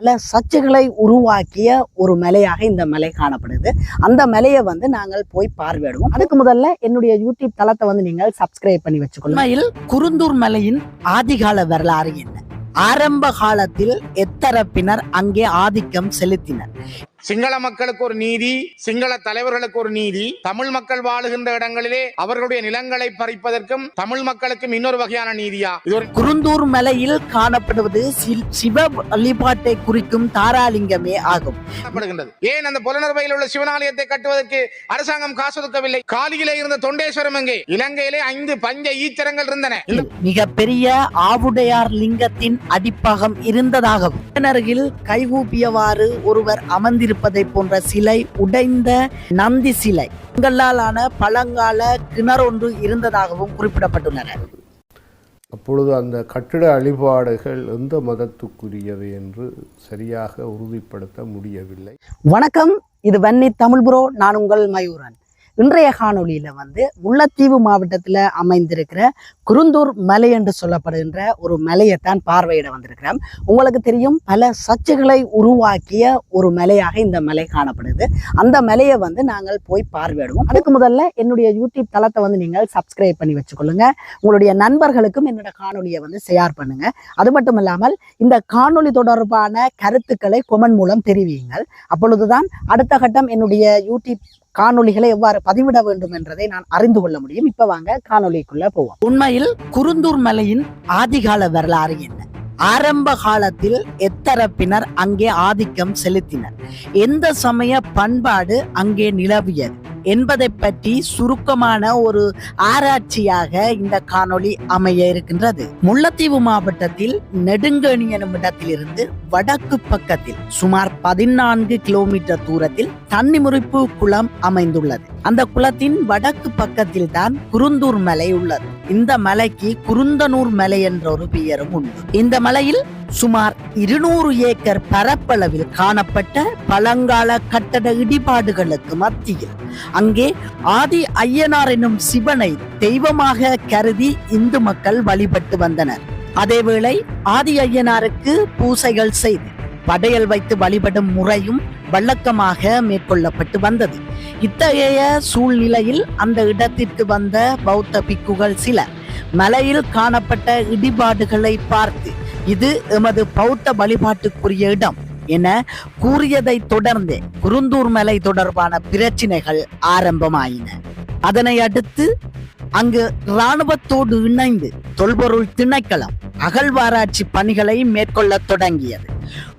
பல சர்ச்சைகளை உருவாக்கிய ஒரு மலையாக இந்த மலை காணப்படுது. அந்த மலையை வந்து நாங்கள் போய் பார்வையிடுவோம். அதுக்கு முதல்ல என்னுடைய யூடியூப் தளத்தை வந்து நீங்கள் சப்ஸ்கிரைப் பண்ணி வச்சுக்கொள்ளுங்க. உண்மையில் குருந்தூர் மலையின் ஆதிகால வரலாறு என்ன? ஆரம்ப காலத்தில் எத்தரப்பினர் அங்கே ஆதிக்கம் செலுத்தினர்? சிங்கள மக்களுக்கு ஒரு நீதி சிங்கள தலைவர்களுக்கு ஒரு நீதி. தமிழ் மக்கள் வாழுகின்ற இடங்களிலே அவர்களுடைய நிலங்களை பறிப்பதற்கும் தமிழ் மக்களுக்கும் இன்னொரு வகையான நீதியா? இது ஒரு குருந்தூர் மலையில் காணப்படுவது சிவ வழிபாட்டை குறிக்கும் தாராலிங்கமே ஆகும். ஏன் அந்த புலனர்வையில் உள்ள சிவனாலயத்தை கட்டுவதற்கு அரசாங்கம் காசு ஒதுக்கவில்லை? காலியிலே இருந்த தொண்டேஸ்வரம் எங்கே? இலங்கையிலே ஐந்து பஞ்ச ஈச்சரங்கள் இருந்தன. மிக பெரிய ஆவுடையார் லிங்கத்தின் அடிப்பாகம் இருந்ததாகவும். அருகில் கைகூப்பியவாறு ஒருவர் அமர்ந்திருப்பதை போன்ற சிலை உடைந்த நந்தி சிலை. செங்கல்லாலான பழங்கால கிணறொன்று இருந்ததாகவும் குறிப்பிடப்பட்டுள்ளன. அப்பொழுது அந்த கட்டிட அழிபாடுகள் எந்த மதத்துக்குரியவை என்று சரியாக உறுதிப்படுத்த முடியவில்லை. வணக்கம் இது வன்னி தமிழ் புரோ நான் உங்கள் மயூரன். இன்றைய காணொளியில வந்து முல்லைத்தீவு மாவட்டத்துல அமைந்திருக்கிற குருந்தூர் மலை என்று சொல்லப்படுகின்ற ஒரு மலையைத்தான் பார்வையிட வந்திருக்கிறோம். உங்களுக்கு தெரியும் பல சர்ச்சைகளை உருவாக்கிய ஒரு மலையாக இந்த மலை காணப்படுது. அந்த மலையை வந்து நாங்கள் போய் பார்வையிடுவோம். அதுக்கு முதல்ல என்னுடைய யூடியூப் தளத்தை வந்து நீங்கள் சப்ஸ்கிரைப் பண்ணி வச்சுக்கொள்ளுங்க. உங்களுடைய நண்பர்களுக்கும் என்னோட காணொலியை வந்து ஷேர் பண்ணுங்க. அது மட்டும் இல்லாமல் இந்த காணொளி தொடர்பான கருத்துக்களை கொமெண்ட் மூலம் தெரிவியுங்கள். அப்பொழுதுதான் அடுத்த கட்டம் என்னுடைய யூடியூப் காணொலிகளை எவ்வாறு பதிவிட வேண்டும் என்றதை நான் அறிந்து கொள்ள முடியும். இப்ப வாங்க காணொலிக்குள்ள போவோம். உண்மையில் குருந்தூர் மலையின் ஆதிகால வரலாறு என்ன? ஆரம்ப காலத்தில் எத்தரப்பினர் அங்கே ஆதிக்கம் செலுத்தினர்? எந்த சமய பண்பாடு அங்கே நிலவியது? என்பதை பற்றி சுருக்கமான ஒரு ஆராய்ச்சியாக இந்த காணொளி அமைய இருக்கின்றது. முல்லைத்தீவு மாவட்டத்தில் நெடுங்கணி எனும் இடத்திலிருந்து வடக்கு பக்கத்தில் சுமார் பதினான்கு கிலோமீட்டர் தூரத்தில் தன்னிமுறிப்பு குளம் அமைந்துள்ளது. அந்த குளத்தின் வடக்கு பக்கத்தில் தான் குருந்தூர் மலை உள்ளது. இந்த மலைக்கு குருந்தனூர் மலை என்ற ஒரு பெயரும் உண்டு. இந்த மலையில் சுமார் இருநூறு ஏக்கர் பரப்பளவில் காணப்பட்ட பழங்கால கட்டட இடிபாடுகளுக்கு மத்தியில் அங்கே ஆதி ஐயனார் என்னும் சிவனை தெய்வமாக கருதி இந்து மக்கள் வழிபட்டு வந்தனர். அதேவேளை ஆதி ஐயனாருக்கு பூசைகள் செய்து படையல் வைத்து வழிபடும் முறையும் வழக்கமாக மேற்கொள்ளப்பட்டு வந்தது. இத்தகைய சூழ்நிலையில் அந்த இடத்திற்கு வந்த பௌத்த பிக்குகள் சிலர் மலையில் காணப்பட்ட இடிபாடுகளை பார்த்து இது எமது பௌத்த வழிபாட்டுக்குரிய இடம். என கூறியதை தொடர்ந்து குருந்தூர் மலை தொடர்பான பிரச்சினைகள் ஆரம்பமாயின. அதனை அடுத்து அங்கு இராணுவத்தோடு இணைந்து தொல்பொருள் திணைக்களம் அகழ்வாராய்ச்சி பணிகளை மேற்கொள்ளத் தொடங்கியது.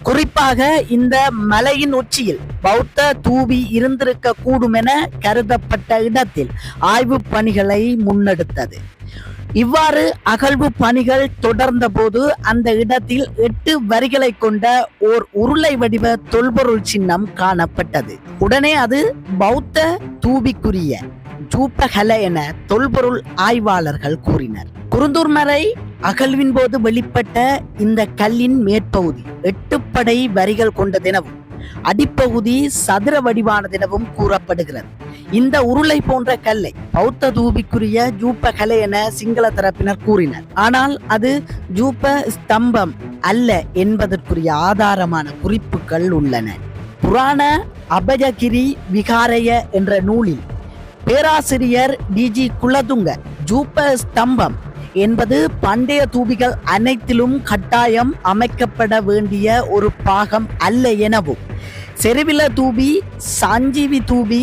குறிப்பாக இந்த மலையின் உச்சியில் பௌத்த தூவி இருந்திருக்க கூடும் என கருதப்பட்ட இடத்தில் ஆய்வு பணிகளை முன்னெடுத்தது. இவ்வாறு அகழ்வு பணிகள் தொடர்ந்த போது அந்த இடத்தில் எட்டு வரிகளை கொண்ட ஓர் உருளை வடிவ தொல்பொருள் சின்னம் காணப்பட்டது. உடனே அது பௌத்த தூபிக்குரிய ஜூப்பகல என தொல்பொருள் ஆய்வாளர்கள் கூறினர். குருந்தூர் மறை அகழ்வின் போது வெளிப்பட்ட இந்த கல்லின் மேற்பகுதி எட்டுப்படை வரிகள் கொண்டதெனவும் அடிப்பகுதி சதுர வடிவானதெனவும் கூறப்படுகிறது. இந்த உருளை போன்ற கல்லை பௌத்த தூபிக்குரிய ஜூப்ப கலை என சிங்கள தரப்பினர் கூறினர். ஆனால் அது ஜூப்ப ஸ்தம்பம் அல்ல என்பதற்குரிய ஆதாரமான குறிப்புகள் உள்ளன. புராண அபயகிரி விகாரைய என்ற நூலில் பேராசிரியர் டிஜி குலதுங்க ஜூப்ப ஸ்தம்பம் என்பது பண்டைய தூபிகள் அனைத்திலும் கட்டாயம் அமைக்கப்பட வேண்டிய ஒரு பாகம் அல்ல எனவும் செருவில தூபி சஞ்சீவி தூபி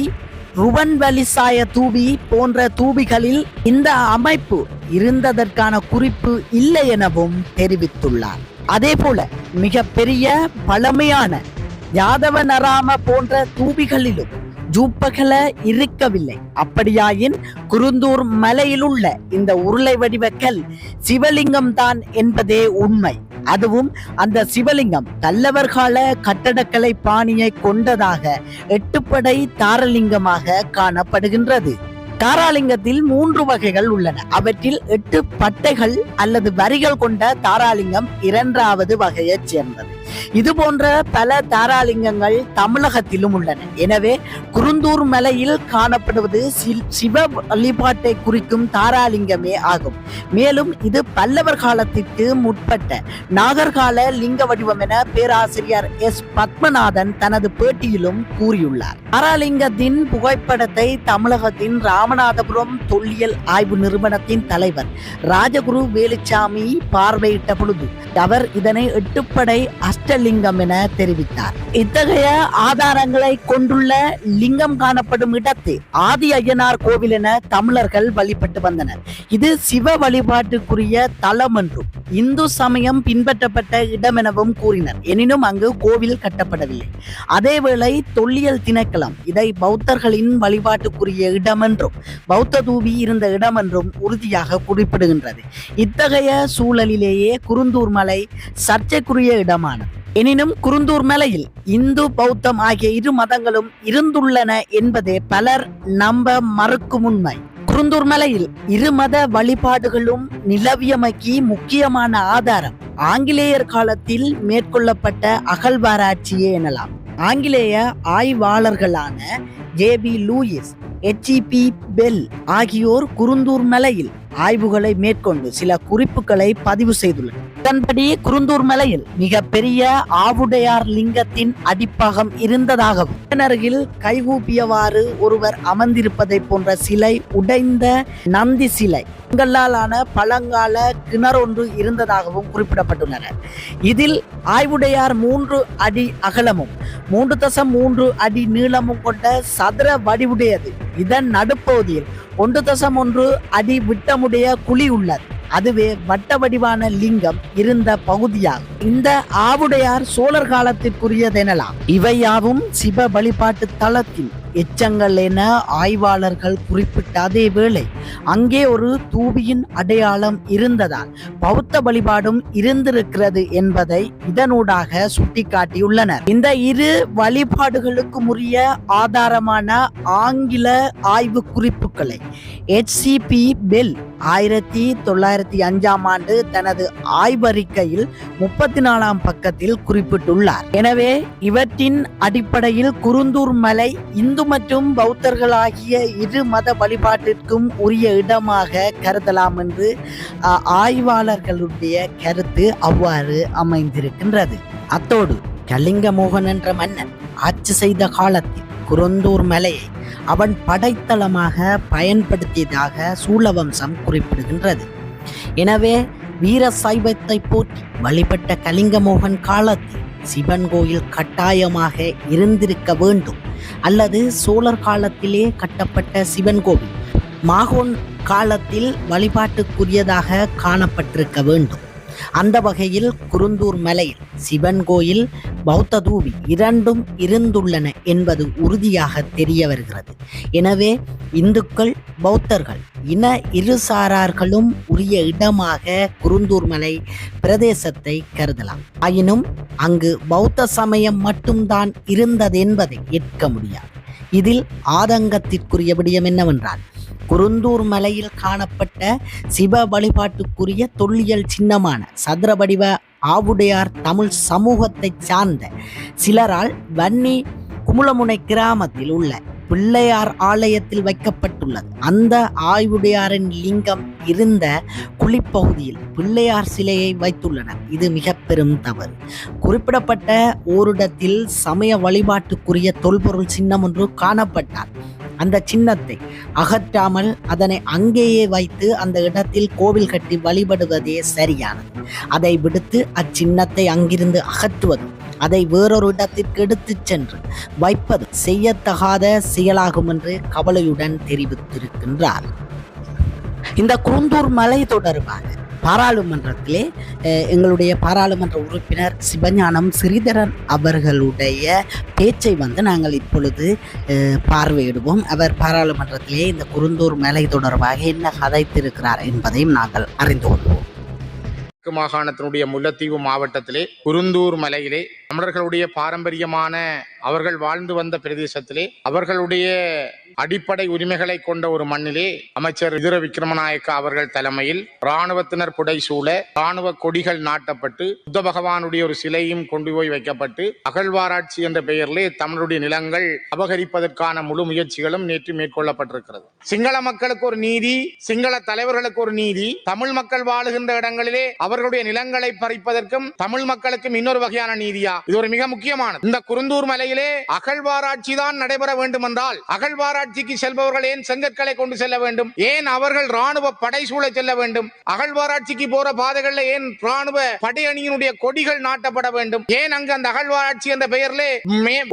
ருவன் வலிசாய தூபி போன்ற தூபிகளில் இந்த அமைப்பு இருந்ததற்கான குறிப்பு இல்லை எனவும் தெரிவித்துள்ளார். அதே போல மிக பெரிய பழமையான யாதவ நராம போன்ற தூபிகளிலும் ஜூப்பகல இருக்கவில்லை. அப்படியாயின் குருந்தூர் மலையில் உள்ள இந்த உருளை வடிவ கல் சிவலிங்கம் தான் என்பதே உண்மை. அதுவும் அந்த சிவலிங்கம். கல்லவர் கால கட்டடக்கலை பாணியை கொண்டதாக எட்டுப்படை தாரலிங்கமாக காணப்படுகின்றது. தாராலிங்கத்தில் மூன்று வகைகள் உள்ளன. அவற்றில் எட்டு பட்டைகள் அல்லது வரிகள் கொண்ட தாராலிங்கம் இரண்டாவது வகையைச் சேர்ந்தது. இது போன்ற பல தாராலிங்கங்கள் தமிழகத்திலும் உள்ளன. எனவே குருந்தூர் மலையில் காணப்படுவது சிவ வழிபாட்டை குறிக்கும் தாராலிங்கமே ஆகும். மேலும் இது பல்லவர் காலத்திற்கு முற்பட்ட நாகர்கால லிங்க வடிவம் என பேராசிரியர் எஸ். பத்மநாதன் தனது பேட்டியிலும் கூறியுள்ளார். தாராலிங்கத்தின் புகைப்படத்தை தமிழகத்தின் ராமநாதபுரம் தொல்லியல் ஆய்வு நிறுவனத்தின் தலைவர் ராஜகுரு வேலுச்சாமி பார்வையிட்ட பொழுது அவர் இதனை எட்டுப்படை அஷ்டலிங்கம் என தெரிவித்தார். இத்தகைய ஆதாரங்களை கொண்டுள்ள லிங்கம் காணப்படும் இடத்தை ஆதி ஐயனார் கோவில் என தமிழர்கள் வழிபட்டு வந்தனர். இது சிவ வழிபாட்டுக்குரிய தலம் என்றும் இந்து சமயம் பின்பற்றப்பட்ட இடம் எனவும் கூறினர். எனினும் அங்கு கோவில் கட்டப்படவில்லை. அதேவேளை தொல்லியல் திணைக்களம் இதை பௌத்தர்களின் வழிபாட்டுக்குரிய இடம் என்றும் பௌத்த தூபி இருந்த இடம் என்றும் உறுதியாக குறிப்பிடுகின்றது. இத்தகைய சூழலிலேயே குருந்தூர் மலை சர்ச்சைக்குரிய இடமானது. எனினும் குருந்தூர் மலையில் இந்து பௌத்தம் ஆகிய இரு மதங்களும் இருந்துள்ளன என்பதே பலர் நம்ப மறுக்கும் உண்மை குருந்தூர் மலையில் இரு மத வழிபாடுகளும் நிலவியமைக்கு முக்கியமான ஆதாரம். ஆங்கிலேயர் காலத்தில் மேற்கொள்ளப்பட்ட அகழ்வாராய்ச்சியே எனலாம். ஆங்கிலேய ஆய்வாளர்களான J P Lewis HEP Bell ஆகியோர் குருந்தூர் மலையில் ஆய்வுகளை மேற்கொண்டு சில குறிப்புகளை பதிவு செய்துள்ளனர். இதன்படி குருந்தூர் மலையில் மிக பெரிய ஆவுடையார் லிங்கத்தின் அடிப்பாகம் இருந்ததாகவும் அருகில் கைகூப்பியவாறு ஒருவர் அமர்ந்திருப்பதை போன்ற சிலை உடைந்த நந்தி சிலை செங்கல்லாலான பழங்கால கிணறொன்று இருந்ததாகவும் குறிப்பிடப்பட்டுள்ளன. இதில் ஆய்வுடையார் மூன்று அடி அகலமும் மூன்று தசம் மூன்று அடி நீளமும் கொண்ட சதுர வடிவுடையது. இதன் நடுப்பகுதியில் ஒன்று தசம் ஒன்று அடி விட்டமுடைய குழி உள்ளது. அதுவே வட்ட வடிவான லிங்கம் இருந்த பகுதியாகும். இந்த ஆவுடையார் சோழர் காலத்திற்குரியதெனலாம். இவையாவும் சிவ வழிபாட்டு தளத்தின் எச்சங்கள் என ஆய்வாளர்கள் குறிப்பிட்ட அதே வேளை. அங்கே ஒரு தூபியின் அடையாளம் இருந்ததால் பௌத்த வழிபாடும் இருந்திருக்கிறது என்பதை இதனூடாக சுட்டிக்காட்டியுள்ளனர். இந்த இரு வழிபாடுகளுக்கும் உரிய ஆதாரமான ஆங்கில ஆய்வு குறிப்புகளை HCP பெல் ஆயிரத்தி தொள்ளாயிரத்தி அஞ்சாம் ஆண்டு தனது ஆய்வறிக்கையில் முப்பத்தி நாலாம் பக்கத்தில் குறிப்பிட்டுள்ளார். எனவே இவற்றின் அடிப்படையில் குருந்தூர் மலை இந்து மற்றும் பௌத்தர்களாகிய இரு மத வழிபாட்டிற்கும் உரிய இடமாக கருதலாம் என்று ஆய்வாளர்களுடைய கருத்து அவ்வாறு அமைந்திருக்கின்றது. அத்தோடு கலிங்க மோகன் என்ற மன்னன் ஆட்சி செய்த காலத்தில் குரந்தூர் மலையை அவன் படைத்தளமாக பயன்படுத்தியதாக சூழவம்சம் குறிப்பிடுகின்றது. எனவே வீர சைவத்தை போற்றி வழிபட்ட கலிங்கமோகன் காலத்தில் சிவன் கோயில் கட்டாயமாக இருந்திருக்க வேண்டும். அல்லது சோழர் காலத்திலே கட்டப்பட்ட சிவன் கோவில் மாகோன் காலத்தில் வழிபாட்டுக்குரியதாக காணப்பட்டிருக்க வேண்டும். அந்த வகையில் குருந்தூர் மலை சிவன் கோயில் பௌத்த தூவி இரண்டும் இருந்துள்ளன என்பது உறுதியாக தெரிய வருகிறது. எனவே இந்துக்கள் பௌத்தர்கள் இன இருசாரார்களும் உரிய இடமாக குருந்தூர் மலை பிரதேசத்தை கருதலாம். ஆயினும் அங்கு பௌத்த சமயம் மட்டும்தான் இருந்தது என்பதை ஏற்க முடியாது. இதில் ஆதங்கத்திற்குரிய விடயம் என்னவென்றால் குருந்தூர் மலையில் காணப்பட்ட சிவ வழிபாட்டுக்குரிய தொல்லியல் சின்னமான சதுர வடிவ ஆவுடையார் தமிழ் சமூகத்தைச் சார்ந்த சிலரால் வன்னி குமுளமுனை கிராமத்தில் உள்ள பிள்ளையார் ஆலயத்தில் வைக்கப்பட்டுள்ளது. அந்த ஆய்வுடையாரின் லிங்கம் இருந்த குழிப்பகுதியில் பிள்ளையார் சிலையை வைத்துள்ளனர். இது மிக பெரும் தவறு. குறிப்பிடப்பட்ட ஓரிடத்தில் சமய வழிபாட்டுக்குரிய தொல்பொருள் சின்னம் ஒன்று காணப்பட்டார். அந்த சின்னத்தை அகற்றாமல் அதனை அங்கேயே வைத்து அந்த இடத்தில் கோவில் கட்டி வழிபடுவதே சரியானது. அதை விடுத்து அச்சின்னத்தை அங்கிருந்து அகற்றுவதும் அதை வேறொரு இடத்திற்கு எடுத்துச் சென்று வைப்பது செய்யத்தகாத செயலாகும் என்று கவலையுடன் தெரிவித்திருக்கின்றார். இந்த குருந்தூர் மலை தொடர்பாக பாராளுமன்றத்திலே எங்களுடைய பாராளுமன்ற உறுப்பினர் சிவஞானம் ஸ்ரீதரன் அவர்களுடைய பேச்சை வந்து நாங்கள் இப்பொழுது பார்வையிடுவோம். அவர் பாராளுமன்றத்திலே இந்த குருந்தூர் மலை தொடர்பாக என்ன கதைத்திருக்கிறார் என்பதையும் நாங்கள் அறிந்து கொள்வோம். கிழக்கு மாகாணத்தினுடைய முல்லைத்தீவு மாவட்டத்திலே குருந்தூர் மலையிலே தமிழர்களுடைய பாரம்பரியமான அவர்கள் வாழ்ந்து வந்த பிரதேசத்திலே அவர்களுடைய அடிப்படை உரிமைகளை கொண்ட ஒரு மண்ணிலே அமைச்சர் இதர விக்ரமநாயக்க அவர்கள் தலைமையில் புடை புடைசூழ ராணுவ கொடிகள் நாட்டப்பட்டு புத்த பகவானுடைய ஒரு சிலையும் கொண்டு போய் வைக்கப்பட்டு அகழ்வாராய்ச்சி என்ற பெயரிலே தமிழுடைய நிலங்கள் அபகரிப்பதற்கான முழு முயற்சிகளும் நேற்று மேற்கொள்ளப்பட்டிருக்கிறது. சிங்கள மக்களுக்கு ஒரு நீதி சிங்கள தலைவர்களுக்கு ஒரு நீதி தமிழ் மக்கள் வாழுகின்ற இடங்களிலே அவர்களுடைய நிலங்களை பறிப்பதற்கும் தமிழ் மக்களுக்கும் இன்னொரு வகையான நீதியா? இது ஒரு மிக முக்கியமானது. இந்த குருந்தூர் மலையிலே அகழ்வாராய்ச்சி தான் நடைபெற வேண்டும் என்றால் அகழ்வாராய்ச்சிக்கு செல்பவர்கள் ஏன் செங்கற்களை கொண்டு செல்ல வேண்டும்? ஏன் அவர்கள் ராணுவ படைசூழ செல்ல வேண்டும்? அகழ்வாராய்ச்சிக்கு போற பாதைகள்ல ஏன் ராணுவ படையணியினுடைய கொடிகள் நாட்டப்பட வேண்டும்? ஏன் அங்கு அந்த அகழ்வாராய்ச்சி என்ற பெயரிலே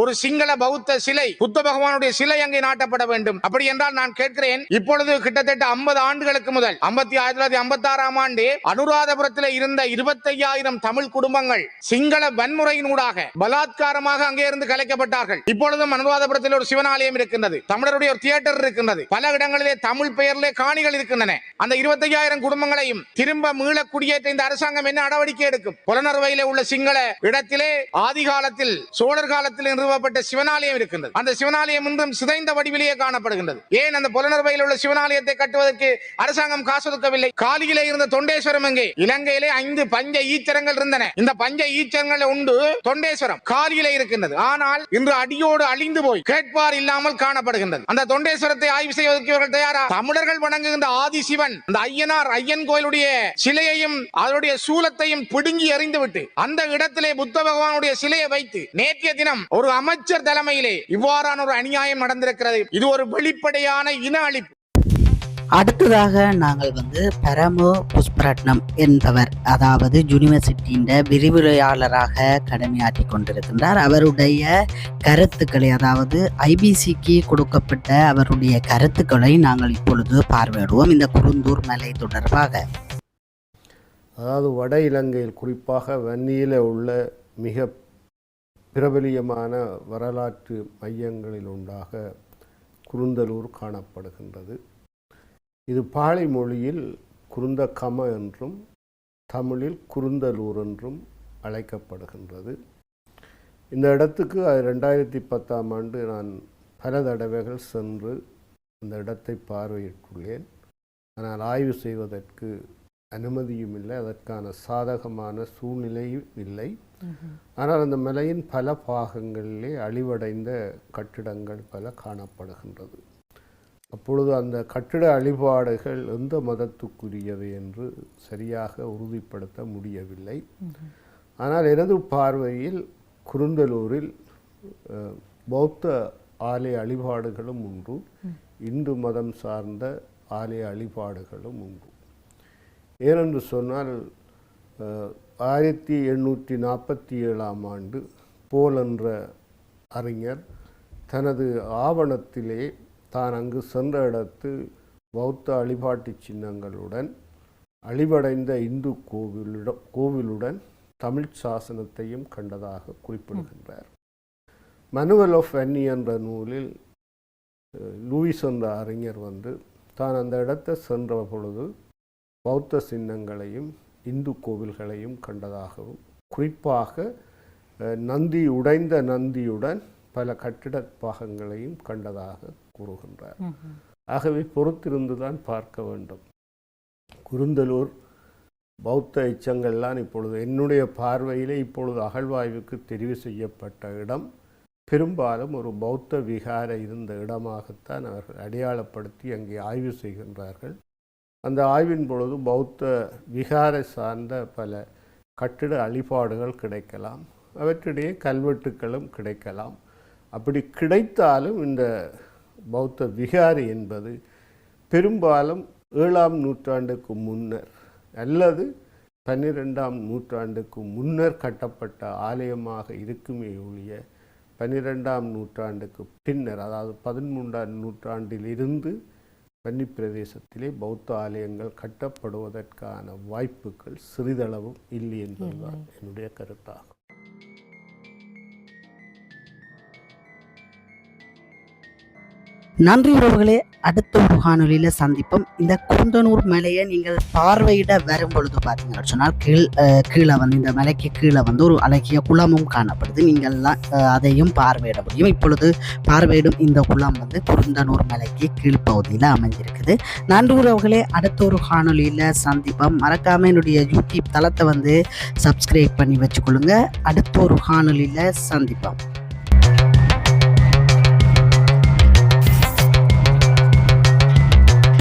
ஒரு சிங்கள பௌத்த சிலை புத்த பகவானுடைய சிலை அங்கே நாட்டப்பட வேண்டும்? அப்படி என்றால் நான் கேட்கிறேன் இப்பொழுது கிட்டத்தட்ட 50 ஆண்டுகளுக்கு முதல் ஐம்பத்தி ஆயிரத்தி தொள்ளாயிரத்தி ஐம்பத்தி ஆறாம் ஆண்டு அனுராதபுரத்தில் இருந்த இருபத்தையாயிரம் தமிழ் குடும்பங்கள் சிங்கள வன்முறையினூடாக பலாத்காரமாக அங்கே இருந்து கலைக்கப்பட்டார்கள். இப்பொழுதும் அனுராதபுரத்தில் ஒரு சிவனாலயம் இருக்கின்றது. தமிழருடைய ஒரு தியேட்டர் இருக்கின்றது. பல இடங்களிலே தமிழ் பெயரிலே காணிகள் இருக்கின்றன. அந்த இருபத்தையாயிரம் குடும்பங்களையும் திரும்ப மீள குடியேற்ற இந்த அரசாங்கம் என்ன நடவடிக்கை எடுக்கும்? புலனறுவையிலே உள்ள சிங்கள இடத்திலே ஆதி காலத்தில் சோழர் காலத்தில் நிறுவப்பட்ட சிவனாலயம் இருக்கின்றது. அந்த சிவனாலயம் இன்றும் சிதைந்த வடிவிலேயே காணப்படுகின்றது. ஏன் அந்த புலனறுவையில் உள்ள சிவனாலயத்தை கட்டுவதற்கு அரசாங்கம் காசு ஒதுக்கவில்லை? காலியிலே இருந்த தொண்டேஸ்வரம் எங்கே? இலங்கையிலே ஐந்து பஞ்ச ஈச்சரங்கள் இருந்தன. இந்த பஞ்ச ஈச்சரங்கள் உண்டு தொண்டேஸ்வரம். காலியிலே இருக்கின்றது. ஆனால் இன்று அடியோடு அழிந்து போய் கேட்பார் இல்லாமல் காணப்படுகின்றது. அந்த தொண்டேஸ்வரத்தை ஆய்வு செய்வதற்கு இவர்கள் தயாரா? தமிழர்கள் வணங்குகின்ற ஆதி சிவன் அந்த ஐயனார் ஐயன் கோயிலுடைய சிலையையும் அதனுடைய சூலத்தையும் பிடுங்கி எறிந்துவிட்டு அந்த இடத்திலே புத்த பகவானுடைய சிலையை வைத்து நேற்றைய தினம் ஒரு அமைச்சர் தலைமையிலே இவ்வாறான ஒரு அநியாயம் நடந்திருக்கிறது. இது ஒரு வெளிப்படையான இன அழிப்பு. அடுத்ததாக நாங்கள் வந்து பரமு புஷ்பரட்னம் என்பவர் அதாவது யூனிவர்சிட்டியின் விரிவுரையாளராக கடமையாற்றி கொண்டிருக்கின்றார். அவருடைய கருத்துக்களை அதாவது ஐபிசிக்கு கொடுக்கப்பட்ட அவருடைய கருத்துக்களை நாங்கள் இப்பொழுது பார்வையிடுவோம். இந்த குருந்தூர் மலை தொடர்பாக. அதாவது வட இலங்கையில் குறிப்பாக வன்னியில் உள்ள மிக பிரபலியமான வரலாற்று மையங்களில் உண்டாக குருந்தலூர் காணப்படுகின்றது. இது பாளை மொழியில் குருந்தகம என்றும் தமிழில் குருந்தலூர் என்றும் அழைக்கப்படுகின்றது. இந்த இடத்துக்கு ரெண்டாயிரத்தி பத்தாம் ஆண்டு நான் பல தடவைகள் சென்று அந்த இடத்தை பார்வையிட்டுள்ளேன். ஆனால் ஆய்வு செய்வதற்கு அனுமதியும் இல்லை அதற்கான சாதகமான சூழ்நிலையும் இல்லை. ஆனால் அந்த மலையின் பல பாகங்களிலே அழிவடைந்த கட்டிடங்கள் பல காணப்படுகின்றது. அப்பொழுது அந்த கட்டிட அழிபாடுகள் எந்த மதத்துக்குரியவை என்று சரியாக உறுதிப்படுத்த முடியவில்லை. ஆனால் எனது பார்வையில் குருந்தலூரில் பௌத்த ஆலய அழிபாடுகளும் உண்டு. இந்து மதம் சார்ந்த ஆலய அழிபாடுகளும் உண்டு. ஏனென்று சொன்னால் ஆயிரத்தி எண்ணூற்றி நாற்பத்தி ஏழாம் ஆண்டு போல் என்ற அறிஞர் தனது ஆவணத்திலே தான் அங்கு சென்ற இடத்து பௌத்த வழிபாட்டு சின்னங்களுடன் அழிவடைந்த இந்து கோவிலுடன் கோவிலுடன் தமிழ் சாசனத்தையும் கண்டதாக குறிப்பிடுகின்றார். மனுவல் ஆஃப் வென்னி என்ற நூலில் லூயிஸ் என்ற அறிஞர் வந்து தான் அந்த இடத்தை சென்ற பொழுது பௌத்த சின்னங்களையும் இந்து கோவில்களையும் கண்டதாகவும் குறிப்பாக நந்தி உடைந்த நந்தியுடன் பல கட்டிட பாகங்களையும் கண்டதாக கூறுகின்றார். ஆகவே பொறுத்திருந்து தான் பார்க்க வேண்டும். குருந்தலூர் பௌத்த எச்சங்கள்லாம் இப்பொழுது என்னுடைய பார்வையிலே இப்பொழுது அகழ்வாய்வுக்கு தெரிவு செய்யப்பட்ட இடம். பெரும்பாலும் ஒரு பௌத்த விகார இருந்த இடமாகத்தான் அவர்கள் அடையாளப்படுத்தி அங்கே ஆய்வு செய்கின்றார்கள். அந்த ஆய்வின் பொழுது பௌத்த விகார சார்ந்த பல கட்டிட அழிபாடுகள் கிடைக்கலாம். அவற்றிடையே கல்வெட்டுக்களும் கிடைக்கலாம். அப்படி கிடைத்தாலும் இந்த பௌத்த விகாரி என்பது பெரும்பாலும் ஏழாம் நூற்றாண்டுக்கு முன்னர் அல்லது பன்னிரெண்டாம் நூற்றாண்டுக்கு முன்னர் கட்டப்பட்ட ஆலயமாக இருக்குமே ஒழிய பன்னிரெண்டாம் நூற்றாண்டுக்கு பின்னர் அதாவது பதிமூன்றாம் நூற்றாண்டிலிருந்து வன்னி பிரதேசத்திலே பௌத்த ஆலயங்கள் கட்டப்படுவதற்கான வாய்ப்புகள் சிறிதளவும் இல்லை என்பதுதான் என்னுடைய கருத்தாகும். நன்றி உறவுகளே அடுத்த ஒரு காணொலியில் சந்திப்போம். இந்த குந்தனூர் மலையை நீங்கள் பார்வையிட வரும் பொழுது பார்த்தீங்கன்னு சொன்னால் கீழ் கீழே வந்து இந்த மலைக்கு கீழே வந்து ஒரு அழகிய குளமும் காணப்படுது. நீங்கள்லாம் அதையும் பார்வையிட முடியும். இப்பொழுது பார்வையிடும் இந்த குளம் வந்து குருந்தனூர் மலைக்கு கீழ்ப்பகுதியில் அமைஞ்சிருக்குது நன்றி உறவுகளே அடுத்த ஒரு காணொலியில் சந்திப்போம். மறக்காம என்னுடைய யூடியூப் தளத்தை வந்து சப்ஸ்கிரைப் பண்ணி வச்சுக்கொள்ளுங்க. அடுத்த ஒரு காணொலியில் சந்திப்போம்.